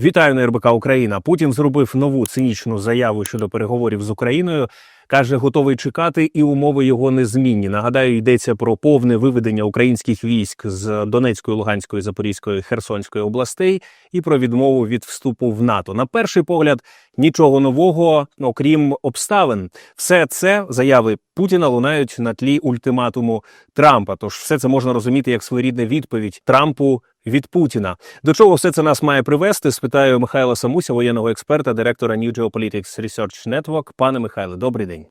Вітаю на РБК Україна. Путін зробив нову цинічну заяву щодо переговорів з Україною. каже, готовий чекати, і умови його незмінні. Нагадаю, йдеться про повне виведення українських військ з Донецької, Луганської, Запорізької, Херсонської областей і про відмову від вступу в НАТО. На перший погляд нічого нового, окрім обставин. Все це заяви Путіна лунають на тлі ультиматуму Трампа. Тож все це можна розуміти як своєрідна відповідь Трампу від Путіна. До чого все це нас має привести? Спитаю Михайла Самуся, воєнного експерта, директора New Geopolitics Research Network. Пане Михайле, добрий день.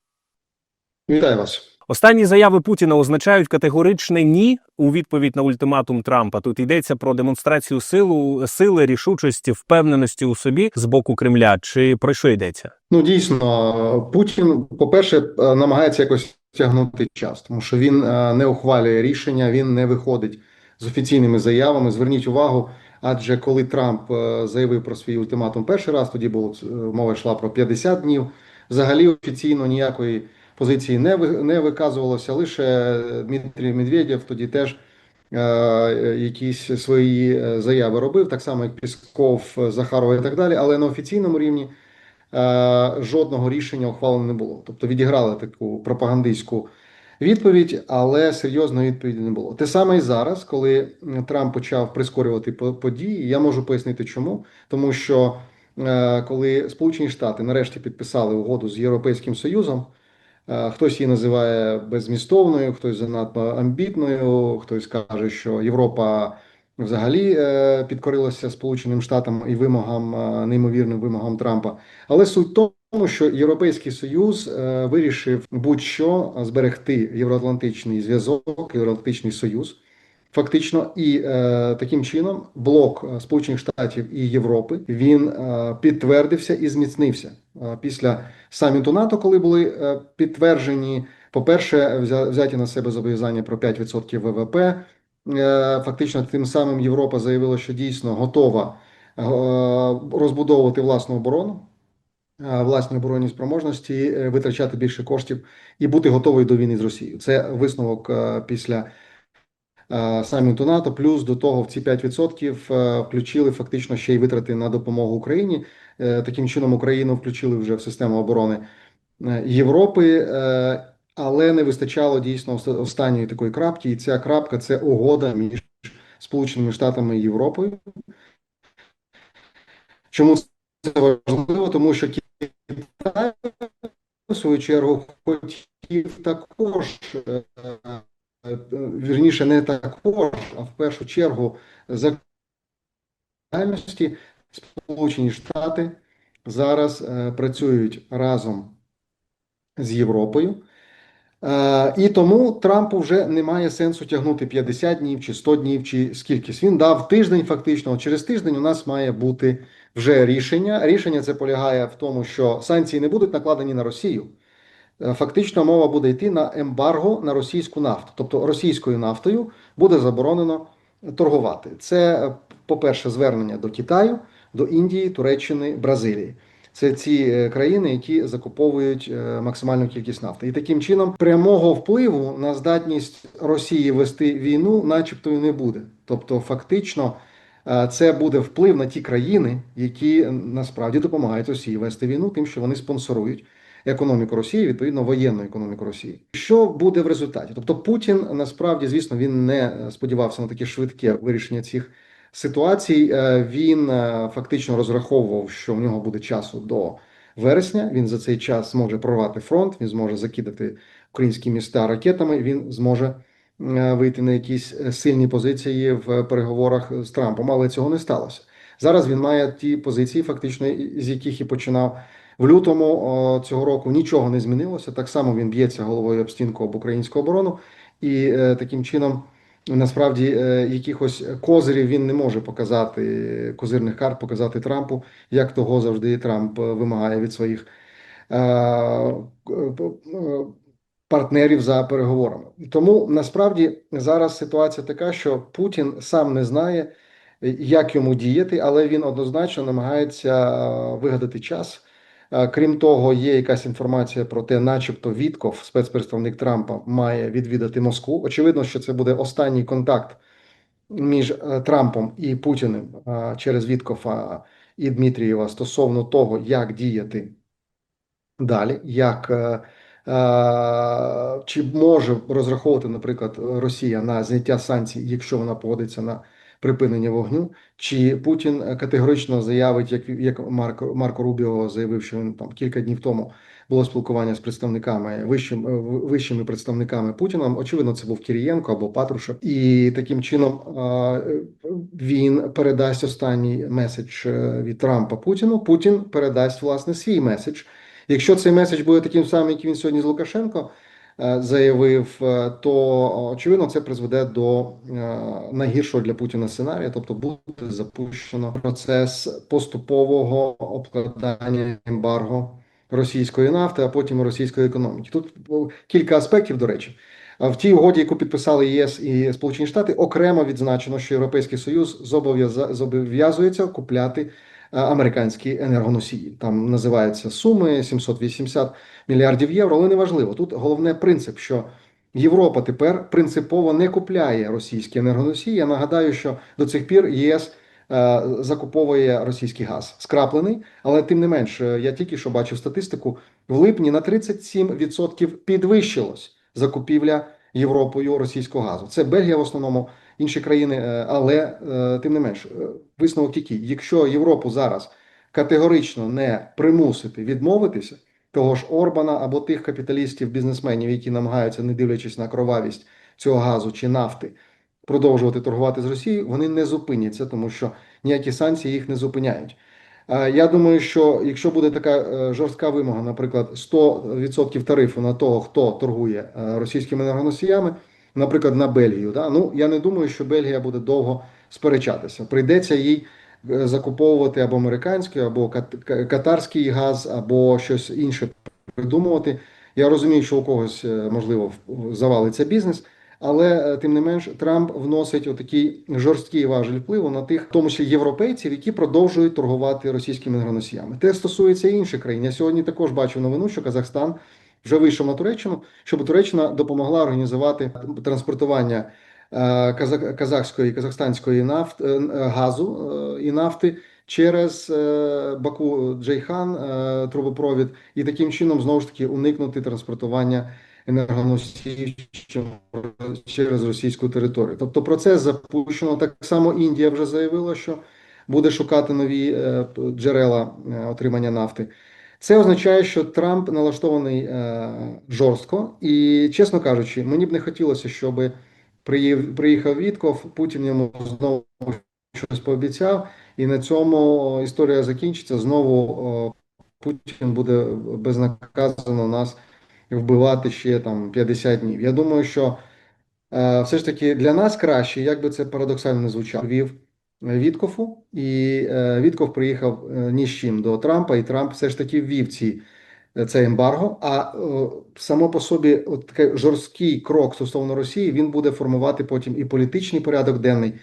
Вітаю вас. Останні заяви Путіна означають категоричне ні у відповідь на ультиматум Трампа. Тут йдеться про демонстрацію силу сили, рішучості, впевненості у собі з боку Кремля. Чи про що йдеться? Ну дійсно, Путін, по-перше, е, намагається якось тягнути час, тому що він е, не ухвалює рішення, він не виходить з офіційними заявами. Зверніть увагу, адже коли Трамп е, заявив про свій ультиматум перший раз, тоді було е, мова йшла про 50 днів. Взагалі офіційно ніякої позиції не не виказувалося. Лише Дмитрій Медведєв тоді теж е, якісь свої е, заяви робив, так само як Пісков, е, Захарова і так далі, але на офіційному рівні е, жодного рішення ухвалено не було. Тобто відіграли таку пропагандистську відповідь, але серйозної відповіді не було. Те саме і зараз, коли Трамп почав прискорювати по- події, я можу пояснити чому. Тому що е, коли Сполучені Штати нарешті підписали угоду з Європейським Союзом. Е, Хтось її називає безмістовною, хтось занадто амбітною, хтось каже, що Європа взагалі е, підкорилася Сполученим Штатам і вимогам, е, неймовірним вимогам Трампа. Але суть в тому, що Європейський Союз е, вирішив будь-що зберегти євроатлантичний зв'язок, євроатлантичний союз. Фактично, і е, таким чином блок Сполучених Штатів і Європи він е, підтвердився і зміцнився Е, після саміту НАТО, коли були е, підтверджені, по-перше, взя- взяті на себе зобов'язання про 5% ВВП. Е, Фактично, тим самим Європа заявила, що дійсно готова е, розбудовувати власну оборону, е, власні оборонні спроможності, витрачати більше коштів і бути готовою до війни з Росією. Це висновок після саміту НАТО. Плюс до того в ці 5% е, включили фактично ще й витрати на допомогу Україні. Таким чином Україну включили вже в систему оборони Європи, але не вистачало дійсно останньої такої крапки, і ця крапка це угода між Сполученими Штатами і Європою. Чому це важливо? Тому що Китай, в свою чергу, хотів також, е, вірніше, не також, а в першу чергу за Сполучені Штати зараз е, працюють разом з Європою. Е, і тому Трампу вже немає сенсу тягнути 50 днів чи 100 днів, чи скількись. Він дав тиждень, фактично. Через тиждень у нас має бути вже рішення. Рішення це полягає в тому, що санкції не будуть накладені на Росію. Е, Фактично мова буде йти на ембарго на російську нафту. Тобто російською нафтою буде заборонено торгувати. Це, е, по-перше, звернення до Китаю, до Індії, Туреччини, Бразилії. Це ці е, країни, які закуповують е, максимальну кількість нафти. І таким чином прямого впливу на здатність Росії вести війну, начебто, і не буде. Тобто, фактично, е, це буде вплив на ті країни, які насправді допомагають Росії вести війну, тим, що вони спонсорують економіку Росії, відповідно воєнну економіку Росії. Що буде в результаті? Тобто Путін насправді, звісно, він не сподівався на таке швидке вирішення цих ситуацій. Е, Він е, фактично розраховував, що в нього буде часу до вересня. Він за цей час зможе прорвати фронт, він зможе закидати українські міста ракетами. Він зможе е, вийти на якісь сильні позиції в переговорах з Трампом, але цього не сталося. Зараз він має ті позиції, фактично, з яких і починав. В лютому цього року нічого не змінилося. Так само він б'ється головою об стінку об українську оборону, і таким чином насправді е, якихось козирів він не може показати, козирних карт показати Трампу, як того завжди Трамп е, вимагає від своїх е, партнерів за переговорами. Тому насправді зараз ситуація така, що Путін сам не знає, як йому діяти, але він однозначно намагається вигадати час. Е, Крім того, є якась інформація про те, начебто Вітков, спецпредставник Трампа, має відвідати Москву. Очевидно, що це буде останній контакт між е, Трампом і Путіним е, через Віткофа і Дмитрієва стосовно того, як діяти далі, як чи може розраховувати, наприклад, Росія на зняття санкцій, якщо вона погодиться на припинення вогню, чи Путін категорично заявить, як як Марко Марко Рубіо заявив, що він там кілька днів тому було спілкування з представниками вищим, е, вищими представниками Путіна. Очевидно, це був Кирієнко або Патрушев, і таким чином е, він передасть останній меседж е, від Трампа Путіну. Путін передасть власне свій меседж. Якщо цей меседж буде таким самим, який він сьогодні з Лукашенко е, заявив, е, то очевидно це призведе до е, найгіршого для Путіна сценарія, тобто буде запущено процес поступового обкладання ембарго російської нафти, а потім російської економіки. Тут кілька аспектів, до речі. В тій угоді, яку підписали ЄС і Сполучені Штати, окремо відзначено, що Європейський Союз зобов'язується купляти американські енергоносії. Там називаються суми 780 мільярдів євро, але неважливо. Тут головне принцип, що Європа тепер принципово не купляє російські енергоносії. Я нагадаю, що до цих пір ЄС е, закуповує російський газ скраплений, але тим не менш, я тільки що бачив статистику в липні на 37% підвищилось закупівля Європою російського газу. Це Бельгія в основному інші країни, е, але е, тим не менш, висновок який, якщо Європу зараз категорично не примусити відмовитися, того ж Орбана або тих капіталістів, бізнесменів, які намагаються, не дивлячись на кровавість цього газу чи нафти, продовжувати торгувати з Росією, вони не зупиняться, тому що ніякі санкції їх не зупиняють. Я думаю, що якщо буде така е, жорстка вимога, наприклад, 100% тарифу на того, хто торгує е, російськими енергоносіями, наприклад, на Бельгію, да? ну я не думаю, що Бельгія буде довго сперечатися. Прийдеться їй е, закуповувати або американський, або катарський газ, або щось інше придумувати. Я розумію, що у когось можливо завалиться бізнес. Але тим не менш Трамп вносить отакий жорсткий важель впливу на тих, в тому числі європейців, які продовжують торгувати російськими енергоносіями. Те стосується інших країн. Я сьогодні також бачив новину, що Казахстан вже вийшов на Туреччину, щоб Туреччина допомогла організувати транспортування казахської казахстанської нафт газу і нафти. Через Баку Джейхан трубопровід і таким чином знову ж таки уникнути транспортування енергоносіїв через російську територію. Тобто процес запущено. Так само Індія вже заявила, що буде шукати нові е, джерела е, отримання нафти. Це означає, що Трамп налаштований е, жорстко, і, чесно кажучи, мені б не хотілося, щоб приїхав Вітков, Путін йому знову щось пообіцяв, і на цьому історія закінчиться. Знову Путін буде безнаказано нас вбивати ще там 50 днів. Я думаю, що е, все ж таки для нас краще, як би це парадоксально не звучало, вів Віткофу, і е, Вітков приїхав е, ні з чим до Трампа, і Трамп все ж таки ввів ці. е, Це ембарго, а само по собі от такий жорсткий крок стосовно Росії він буде формувати потім і політичний порядок денний,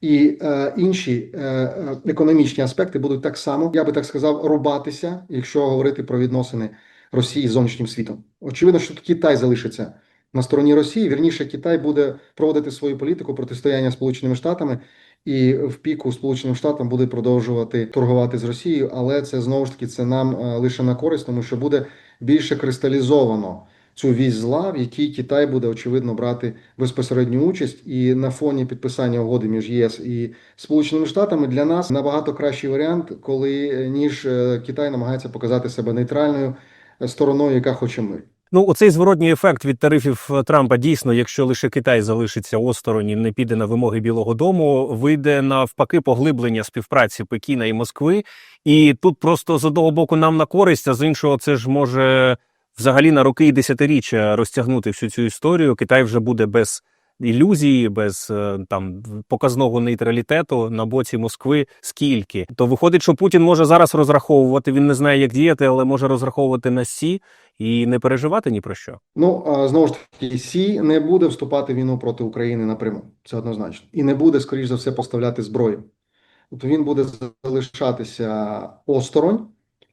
і е, інші е, економічні аспекти будуть так само, я би так сказав, рубатися, якщо говорити про відносини Росії з зовнішнім світом. Очевидно, що Китай залишиться на стороні Росії. Вірніше, Китай буде проводити свою політику протистояння Сполученими Штатами, і в піку Сполученим Штатам буде продовжувати торгувати з Росією, але це знову ж таки це нам е, лише на користь, тому що буде більше кристалізовано. Цю вісь зла, в якій Китай буде очевидно брати безпосередню участь, і на фоні підписання угоди між ЄС і Сполученими Штатами для нас набагато кращий варіант, коли е, ніж е, Китай намагається показати себе нейтральною стороною, яка хоче мир. Ну, оцей зворотній ефект від тарифів Трампа дійсно, якщо лише Китай залишиться осторонь і не піде на вимоги Білого Дому, вийде навпаки поглиблення співпраці Пекіна і Москви. І тут просто з одного боку нам на користь, а з іншого, це ж може взагалі на роки і десятиріччя розтягнути всю цю історію. Китай вже буде без ілюзії, без е, там показного нейтралітету на боці Москви. Скільки то виходить, що Путін може зараз розраховувати. Він не знає, як діяти, але може розраховувати на сі і не переживати ні про що. Ну знову ж таки, Сі не буде вступати в війну проти України напряму. Це однозначно, і не буде скоріш за все поставляти зброю. Тобто він буде залишатися осторонь.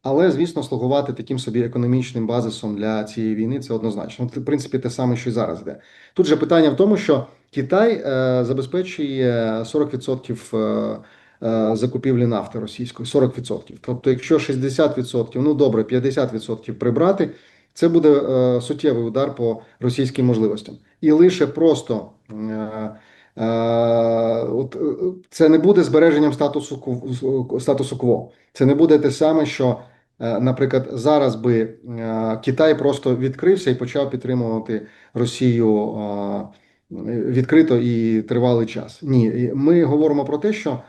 Але, звісно, слугувати таким собі економічним базисом для цієї війни це однозначно. В принципі, те саме, що і зараз йде. Тут же питання в тому, що Китай е, забезпечує 40% е, закупівлі нафти російської 40%. Тобто, якщо 60%, ну добре, 50% прибрати, це буде е, суттєвий удар по російським можливостям. І лише просто е, е, от, е, це не буде збереженням статусу статусу кво. Це не буде те саме, що, е, наприклад, зараз би е, Китай просто відкрився і почав підтримувати Росію е, відкрито і тривалий час. Ні, ми говоримо про те, що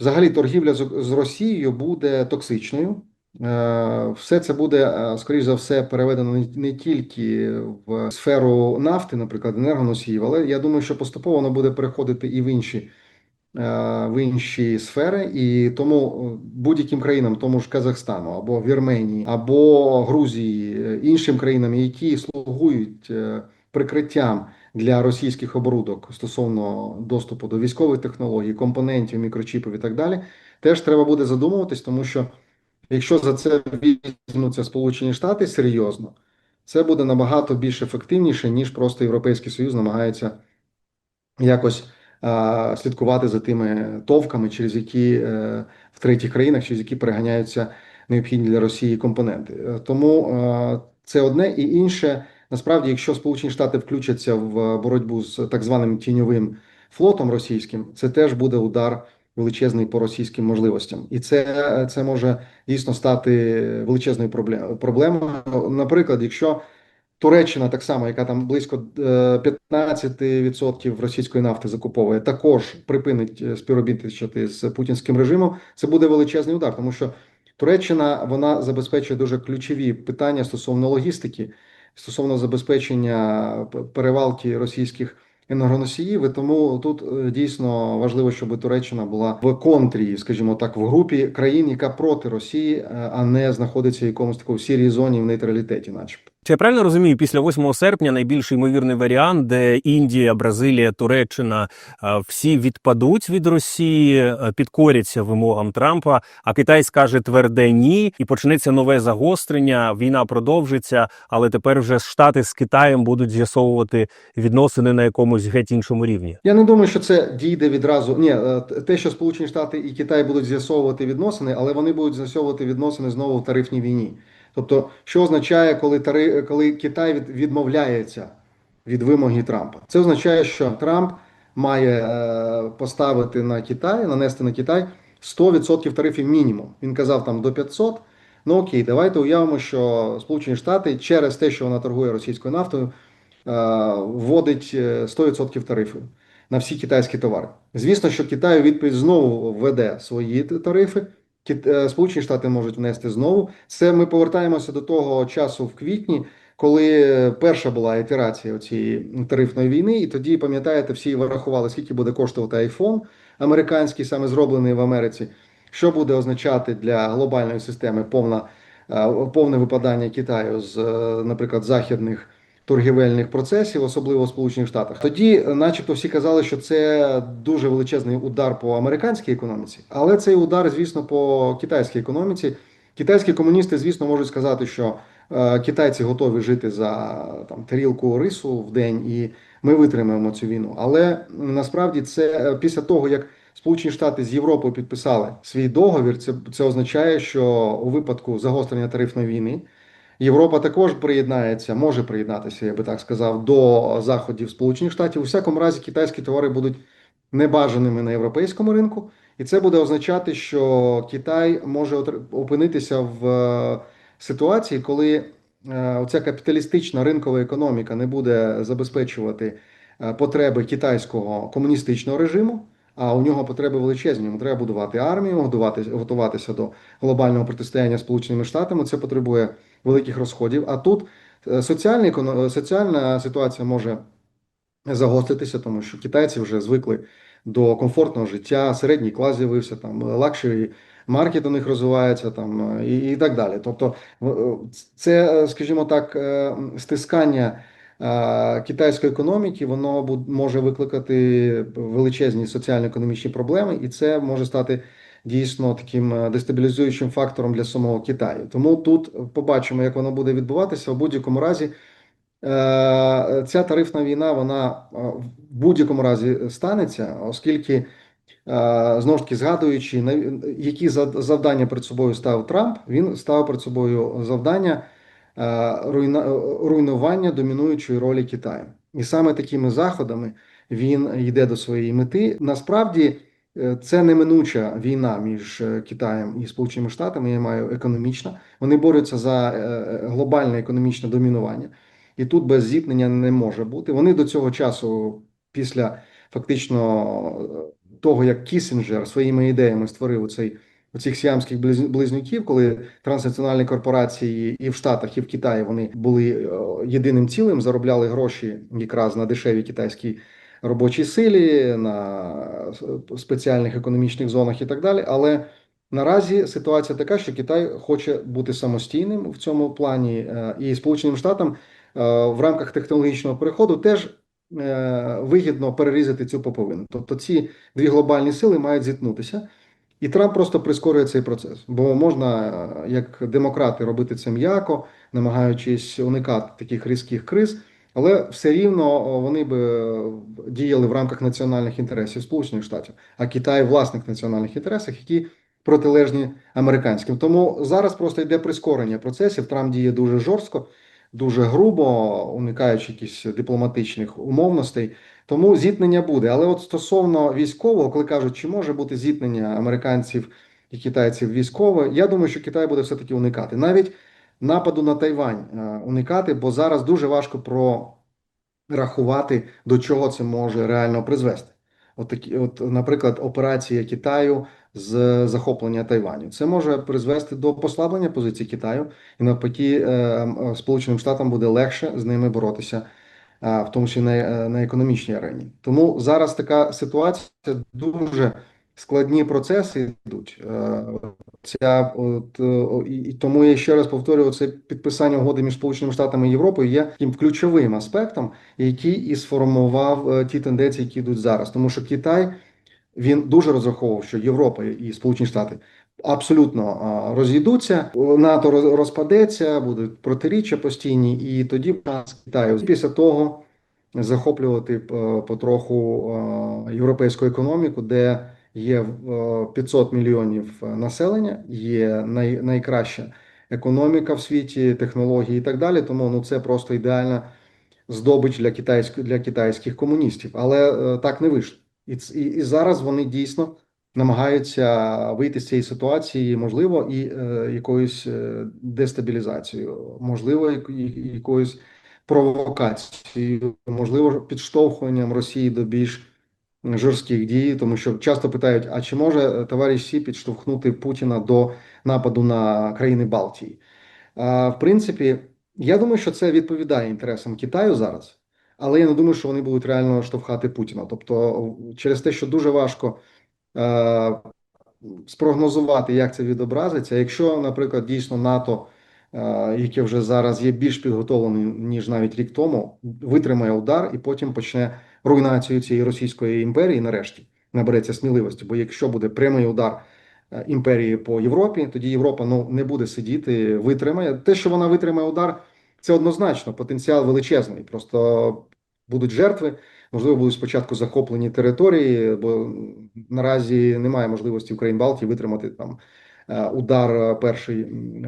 взагалі торгівля з, Росією буде токсичною. Е, Все це буде, е, скоріш за все, переведено не- тільки в сферу нафти, наприклад, енергоносіїв, але я думаю, що поступово воно буде переходити і в інші, е, в інші сфери. І тому е, будь-яким країнам, тому ж Казахстану, або Вірменії, або Грузії, е, іншим країнам, які слугують е, прикриттям для російських оборудок стосовно доступу до військових технологій, компонентів, мікрочіпів і так далі, теж треба буде задумуватись, тому що якщо за це візьмуться Сполучені Штати серйозно, це буде набагато більш ефективніше, ніж просто Європейський Союз намагається якось слідкувати за тими товками, через які е, в третіх країнах, через які переганяються необхідні для Росії компоненти. Е, Тому е, це одне і інше. Насправді, якщо Сполучені Штати включаться в боротьбу з так званим тіньовим флотом російським, це теж буде удар величезний по російським можливостям, і це, це може дійсно стати величезною проблем- проблемою. Наприклад, якщо Туреччина, так само, яка там близько е, 15% російської нафти закуповує, також припинить е, співробітничати з путінським режимом, це буде величезний удар, тому що Туреччина вона забезпечує дуже ключові питання стосовно логістики, стосовно забезпечення перевалки російських енергоносіїв. І тому тут е, дійсно важливо, щоб Туреччина була в контрі, скажімо так, в групі країн, яка проти Росії, е, а не знаходиться в якомусь такому сірій зоні в нейтралітеті, начебто. Чи я правильно розумію, після 8 серпня найбільш ймовірний варіант, де Індія, Бразилія, Туреччина е, всі відпадуть від Росії, е, підкоряться вимогам Трампа, а Китай скаже тверде ні, і почнеться нове загострення. Війна продовжиться, але тепер вже Штати з Китаєм будуть з'ясовувати відносини на якомусь геть іншому рівні. Я не думаю, що це дійде відразу. Ні, е, те, що Сполучені Штати і Китай будуть з'ясовувати відносини, але вони будуть з'ясовувати відносини знову в тарифній війні. Тобто, що означає, коли тари, коли Китай від, відмовляється від вимоги Трампа? Це означає, що Трамп має е, поставити на Китай, нанести на Китай 100% тарифів мінімум. Він казав там до 500. Ну окей, давайте уявимо, що Сполучені Штати через те, що вона торгує російською нафтою, е, вводить е, 100% тарифів на всі китайські товари. Звісно, що Китай у відповідь знову введе свої тарифи. Е, Сполучені Штати можуть внести знову. Це ми повертаємося до того часу в квітні, коли перша була ітерація цієї тарифної війни, і тоді пам'ятаєте, всі врахували, скільки буде коштувати iPhone американський, саме зроблений в Америці. Що буде означати для глобальної системи повна, е, повне випадання Китаю з, е, наприклад, західних торгівельних процесів, особливо в Сполучених Штатах. Тоді, е, начебто, всі казали, що це дуже величезний удар по американській економіці, але цей удар, звісно, по китайській економіці. Китайські комуністи, звісно, можуть сказати, що е, китайці готові жити за там тарілку рису в день, і ми витримаємо цю війну. Але насправді це е, після того, як Сполучені Штати з Європою підписали свій договір, це, це означає, що у випадку загострення тарифної війни. Європа також приєднається, може приєднатися, я би так сказав, до заходів Сполучених Штатів. У всякому разі, китайські товари будуть небажаними на європейському ринку, і це буде означати, що Китай може опинитися в е, ситуації, коли е, оця капіталістична ринкова економіка не буде забезпечувати е, потреби китайського комуністичного режиму. А у нього потреби величезні. Йому треба будувати армію, готувати, готуватися до глобального протистояння з Сполученими Штатами. Це потребує великих розходів. А тут е, соціальна, соціальна ситуація може загостритися, тому що китайці вже звикли до комфортного життя, середній клас з'явився, там лакшері маркет у них розвивається там і, і так далі. Тобто, е, це, е, скажімо так, е, стискання е, китайської економіки, воно може викликати величезні соціально-економічні проблеми, і це може стати дійсно таким е, дестабілізуючим фактором для самого Китаю. Тому тут побачимо, як воно буде відбуватися. У будь-якому разі, е, ця тарифна війна, вона е, в будь-якому разі станеться, оскільки Знову ж таки, згадуючи, які завдання перед собою ставив Трамп, він ставив перед собою завдання руйнування домінуючої ролі Китаю. І саме такими заходами він йде до своєї мети. Насправді, це неминуча війна між е, Китаєм і Сполученими Штатами. Я маю економічна. Вони борються за е, глобальне економічне домінування, і тут без зіткнення не може бути. Вони до цього часу, після фактично е, того, як Кісінджер своїми ідеями створив цей оцих сіамських близнюків, коли транснаціональні корпорації і в Штатах, і в Китаї вони були е, єдиним цілим, заробляли гроші якраз на дешевій китайській робочій силі, на е, спеціальних економічних зонах і так далі. Але наразі ситуація така, що Китай хоче бути самостійним в цьому плані, е, і Сполученим Штатам е, в рамках технологічного переходу теж вигідно перерізати цю поповину. Тобто ці дві глобальні сили мають зіткнутися. І Трамп просто прискорює цей процес, бо можна, як демократи, робити це м'яко, намагаючись уникати таких різких криз, але все рівно вони б е, діяли в рамках національних інтересів Сполучених Штатів, а Китай власних національних інтересах, які протилежні американським. Тому зараз просто йде прискорення процесів. Трамп діє дуже жорстко, дуже грубо, уникаючи якихось дипломатичних умовностей. Тому зіткнення буде. Але от стосовно військового, коли кажуть, чи може бути зіткнення американців і китайців військове, я думаю, що Китай буде все-таки уникати. Навіть нападу на Тайвань е, уникати, бо зараз дуже важко прорахувати, до чого це може реально призвести. От такі, от, наприклад, операція Китаю з захоплення Тайваню. Це може призвести до послаблення позицій Китаю, і навпаки, е, е, Сполученим Штатам буде легше з ними боротися в тому числі на економічній арені. Тому зараз така ситуація дуже складні процеси йдуть. Е, Ця от е, і, тому я ще раз повторюю, це підписання угоди між Сполученими Штатами і Європою є таким ключовим аспектом, який і сформував е, ті тенденції, які йдуть зараз. Тому що Китай він дуже розраховував, що Європа і Сполучені Штати. Абсолютно розійдуться, НАТО розпадеться, будуть протиріччя постійні, і тоді шанс Китаю після того захоплювати потроху європейську економіку, де є е, 500 мільйонів е, населення, є най, найкраща економіка в світі, технології і так далі. Тому ну це просто ідеальна здобич для китайських для китайських комуністів. Але е, так не вийшло. І, і, і зараз вони дійсно намагаються вийти з цієї ситуації, можливо, і е, якоюсь е, дестабілізацією, можливо, якоюсь провокацією, можливо, підштовхуванням Росії до більш жорстких дій, тому що часто питають: а чи може е, товариш Сі підштовхнути Путіна до нападу на країни Балтії? А, в принципі, я думаю, що це відповідає інтересам Китаю зараз, але я не думаю, що вони будуть реально штовхати Путіна. Тобто, через те, що дуже важко е, спрогнозувати, як це відобразиться. Якщо, наприклад, дійсно НАТО, е, яке вже зараз є більш підготовленим, ніж навіть рік тому, витримає удар і потім почне руйнацію цієї Російської імперії, нарешті набереться сміливості. Бо якщо буде прямий удар е, імперії по Європі, тоді Європа ну не буде сидіти, витримає. Те, що вона витримає удар, це однозначно потенціал величезний. Просто будуть жертви. Можливо, будуть спочатку захоплені території, бо наразі немає можливості в країн Балтії витримати там удар першої м,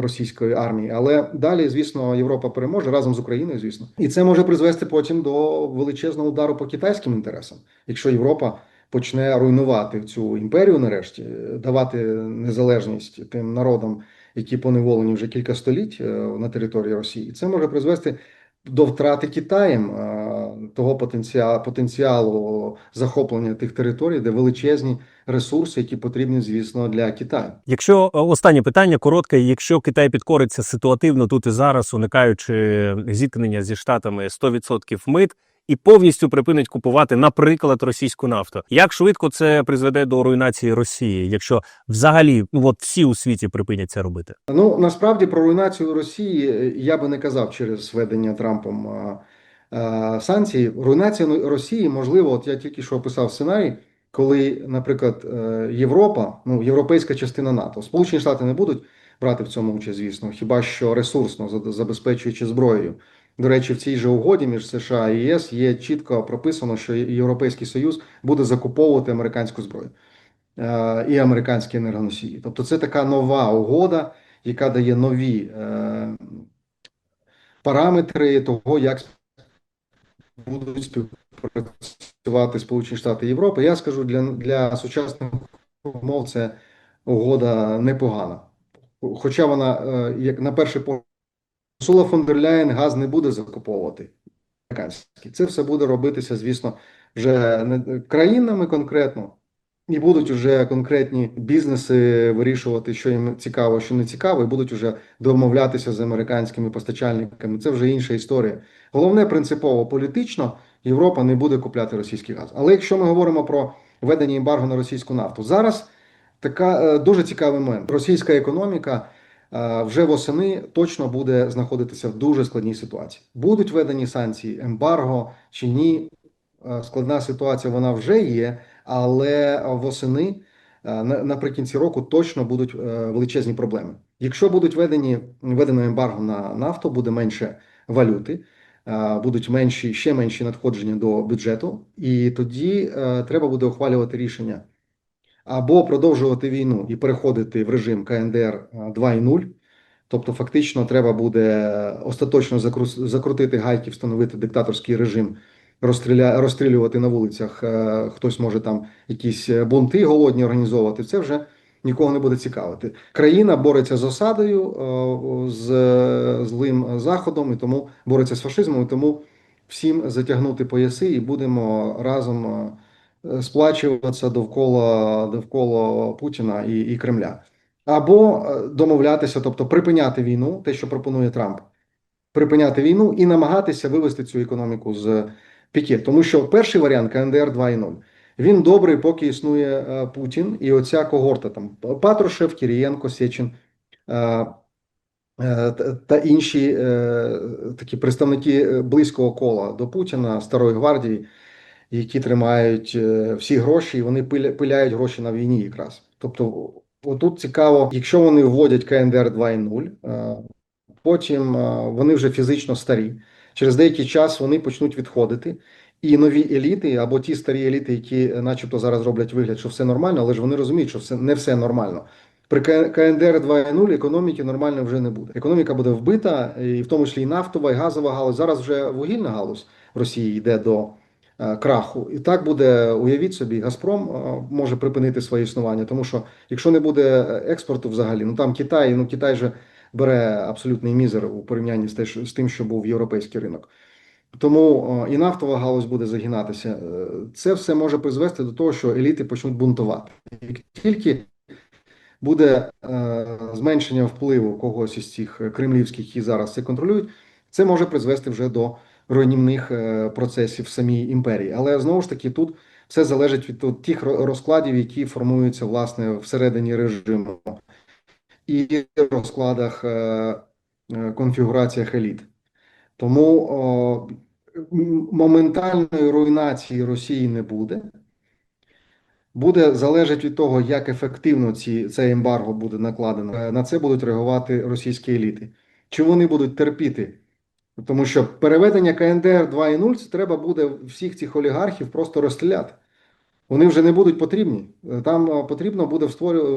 російської армії. Але далі, звісно, Європа переможе разом з Україною, звісно, і це може призвести потім до величезного удару по китайським інтересам, якщо Європа почне руйнувати цю імперію, нарешті давати незалежність тим народам, які поневолені вже кілька століть е, на території Росії. Це може призвести до втрати Китаєм того потенціалу, потенціалу захоплення тих територій, де величезні ресурси, які потрібні, звісно, для Китаю. Якщо останнє питання коротке, якщо Китай підкориться ситуативно тут і зараз, уникаючи зіткнення зі штатами 100% мит. І повністю припинить купувати, наприклад, російську нафту. Як швидко це призведе до руйнації Росії, якщо взагалі ну от всі у світі припинять це робити? Ну насправді про руйнацію Росії е, я би не казав через введення Трампом е, санкцій. Руйнація ну, Росії можливо, от я тільки що описав сценарій, коли, наприклад, е, Європа, ну європейська частина НАТО, Сполучені Штати не будуть брати в цьому участь, звісно, хіба що ресурсно забезпечуючи зброєю До речі, в цій же угоді між США і ЄС є чітко прописано, що Європейський Союз буде закуповувати американську зброю е, і американські енергоносії. Тобто, це така нова угода, яка дає нові е, параметри того, як будуть співпрацювати Сполучені Штати Європи. Я скажу для, для сучасних умов це угода непогана. Хоча вона, е, як на перший погляд, Урсула фон дер Ляєн газ не буде закуповувати американський. Це все буде робитися, звісно, вже не країнами конкретно, і будуть вже конкретні бізнеси вирішувати, що їм цікаво, що не цікаво, і будуть вже домовлятися з американськими постачальниками. Це вже інша історія. Головне принципово політично Європа не буде купляти російський газ. Але якщо ми говоримо про введення ембарго на російську нафту, зараз така е, дуже цікавий момент. Російська економіка вже восени точно буде знаходитися в дуже складній ситуації. Будуть введені санкції, ембарго чи ні. Е, Складна ситуація вона вже є, але восени е, наприкінці року точно будуть е, величезні проблеми. Якщо будуть введені введено ембарго на нафту, буде менше валюти, е, будуть менші ще менші надходження до бюджету, і тоді е, треба буде ухвалювати рішення або продовжувати війну і переходити в режим КНДР 2.0, тобто фактично треба буде остаточно закру- закрутити гайки, встановити диктаторський режим, розстріля... розстрілювати на вулицях. е, Хтось може там якісь е, бунти голодні організовувати. Це вже нікого не буде цікавити. Країна бореться з осадою, е, з е, злим заходом, і тому бореться з фашизмом, і тому всім затягнути пояси і будемо разом. Е, сплачуватися довкола довкола Путіна і, і Кремля, або е, домовлятися, тобто припиняти війну, те, що пропонує Трамп, припиняти війну і намагатися вивести цю економіку з піке. Тому що перший варіант КНДР 2.0, він добрий, поки існує е, Путін, і оця когорта там Патрушев, Кірієнко, Сечин. е, е, та- інші е, такі представники е, близького кола до Путіна, Старої гвардії, які тримають е, всі гроші, і вони пиля- пиляють гроші на війні якраз. Тобто, отут цікаво, якщо вони вводять КНДР 2.0, е, потім е, вони вже фізично старі. Через деякий час вони почнуть відходити, і нові еліти, або ті старі еліти, які, начебто, зараз роблять вигляд, що все нормально, але ж вони розуміють, що все не все нормально. При КНДР 2.0 економіки нормально вже не буде. Економіка буде вбита, і в тому числі і нафтова, і газова галузь. Зараз вже вугільна галузь Росії йде до краху. І так буде, уявіть собі, Газпром е, може припинити своє існування, тому що якщо не буде експорту взагалі, ну там Китай, ну Китай же бере абсолютний мізер у порівнянні з, те, що- з тим, що був європейський ринок. Тому е, і нафтова галузь буде загинатися. Е, Це все може призвести до того, що еліти почнуть бунтувати. Як тільки буде е, зменшення впливу когось із цих е, кремлівських, які зараз це контролюють, це може призвести вже до руйнівних е, процесів в самій імперії. Але знову ж таки, тут все залежить від тих розкладів, які формуються власне всередині режиму, і розкладах, е, е, конфігураціях еліт. Тому моментальної руйнації Росії не буде. Буде залежати від того, як ефективно ці, це ембарго буде накладено. На це будуть реагувати російські еліти. Чи вони будуть терпіти? Тому що переведення КНДР 2.0 це треба буде всіх цих олігархів просто розстріляти. Вони вже не будуть потрібні. Там е, потрібно буде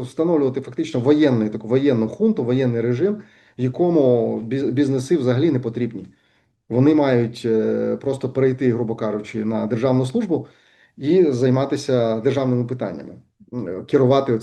встановлювати фактично воєнний таку воєнну хунту, воєнний режим, якому бізнеси взагалі не потрібні. Вони мають е, просто перейти, грубо кажучи, на державну службу і займатися державними питаннями, керувати е,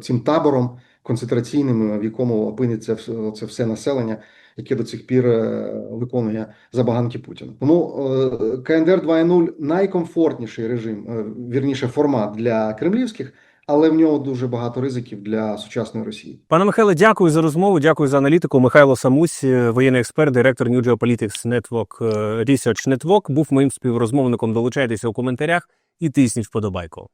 цим табором концентраційним, в якому опиниться це все населення, яке до цих пір е, виконує забаганки Путіна. Тому е, КНДР 2.0 найкомфортніший режим, е, вірніше формат для кремлівських, але в нього дуже багато ризиків для сучасної Росії. Пане Михайле, дякую за розмову. Дякую за аналітику. Михайло Самусь, воєнний експерт, директор New Geopolitics Network Research Network, був моїм співрозмовником. Долучайтеся у коментарях і тисніть вподобайку.